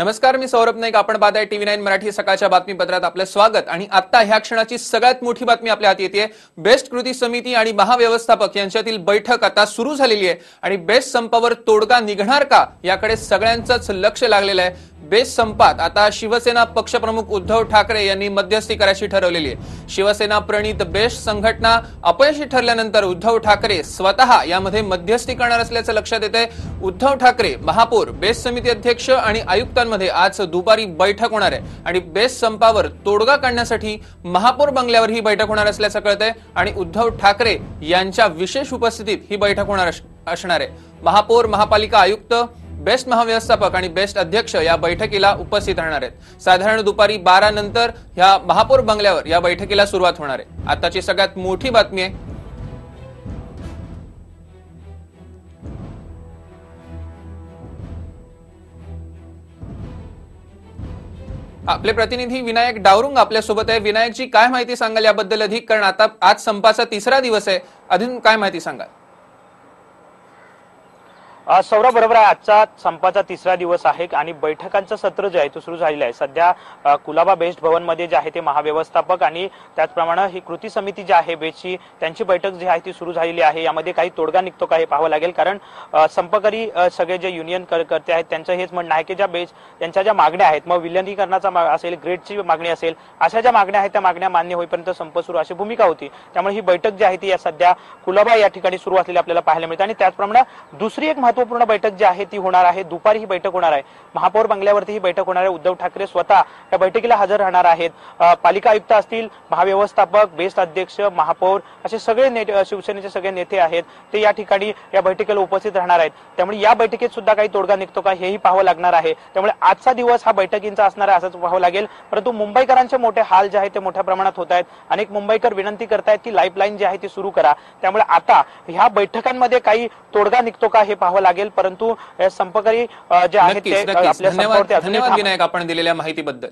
नमस्कार मी सौरभ नाईक. आपण पाहत आहे टीव्ही नाईन मराठी सकाळच्या बातमीपत्रात आपलं स्वागत. आणि आता ह्या क्षणाची सगळ्यात मोठी बातमी आपल्या हाती येते. बेस्ट कृती समिती आणि महाव्यवस्थापक यांच्यातील बैठक आता सुरू झालेली आहे. आणि बेस्ट संपावर तोडगा निघणार का? याकडे सगळ्यांचंच लक्ष लागलेलं आहे. बेस्ट संपात आता शिवसेना पक्षप्रमुख उद्धव ठाकरे यांनी मध्यस्थी करायची ठरवलेली आहे. शिवसेना प्रणित बेस्ट संघटना अपयशी ठरल्यानंतर उद्धव ठाकरे स्वतः यामध्ये मध्यस्थी करणार असल्याचं लक्षात येत आहे उद्धव ठाकरे महापौर बेस्ट समिती अध्यक्ष आणि आयुक्तांना आयुक्तांमध्ये आज दुपारी बैठक होणार आहे. आणि बेस्ट संपावर तोडगा काढण्यासाठी महापौर बंगल्यावर ही बैठक होणार असल्याचं कळत आहे आणि उद्धव ठाकरे यांच्या विशेष उपस्थितीत ही बैठक होणार असणार आहे. महापौर महापालिका आयुक्त बेस्ट महाव्यवस्थापक आणि बेस्ट अध्यक्ष या बैठकीला उपस्थित राहणार आहेत. साधारण दुपारी बारा नंतर ह्या महापौर बंगल्यावर या बैठकीला सुरुवात होणार आहे. आताची सगळ्यात मोठी बातमी आहे आपले प्रतिनिधी विनायक डावरुंग आपल्यासोबत आहे. विनायकजी काय माहिती सांगाल याबद्दल अधिक? कारण आता आज संपाचा तिसरा दिवस आहे. अजून काय माहिती सांगाल? सौरभ बरोबर आहे. आजचा संपाचा तिसरा दिवस आहे आणि बैठकांचं सत्र जे आहे तो सुरू झालेलं आहे. सध्या कुलाबा बेस्ट भवनमध्ये जे आहे ते महाव्यवस्थापक आणि त्याचप्रमाणे ही कृती समिती जी आहे बेस्टची त्यांची बैठक जी आहे ती सुरू झालेली आहे. यामध्ये काही तोडगा निघतो का हे पाहावं लागेल. कारण संपकरी सगळे जे युनियन करते आहेत त्यांचं हेच म्हणणं आहे की ज्या बेस्ट त्यांच्या ज्या मागण्या आहेत मग विलनीकरणाचा असेल ग्रेडची मागणी असेल अशा ज्या मागण्या आहेत त्या मागण्या मान्य होईपर्यंत संप सुरू अशी भूमिका होती. त्यामुळे ही बैठक जी आहे ती या सध्या कुलाबा या ठिकाणी सुरू असलेली आपल्याला पाहायला मिळते. आणि त्याचप्रमाणे दुसरी एक महत्त्वपूर्ण बैठक जी आहे ती होणार आहे. दुपारी ही बैठक होणार आहे. महापौर बंगल्यावरती ही बैठक होणार आहे. उद्धव ठाकरे स्वतः या बैठकीला हजर राहणार आहेत. पालिका आयुक्त असतील महाव्यवस्थापक बेस्ट अध्यक्ष महापौर असे सगळे शिवसेनेचे सगळे नेते आहेत. ते या ठिकाणी या बैठकीला उपस्थित राहणार आहेत. त्यामुळे या बैठकीत सुद्धा काही तोडगा निघतो का हेही पाहावं लागणार आहे. त्यामुळे आजचा दिवस हा बैठकींचा असणार आहे असंच पाहावं लागेल. परंतु मुंबईकरांचे मोठे हाल जे आहे ते मोठ्या प्रमाणात होत आहेत. अनेक मुंबईकर विनंती करतायत की लाईफलाईन जी आहे ती सुरू करा. त्यामुळे आता ह्या बैठकांमध्ये काही तोडगा निघतो का हे पाहावं लागेल परंतु संपकरी जे आहेत ते आपल्या धन्यवाद आपण दिलेल्या माहितीबद्दल.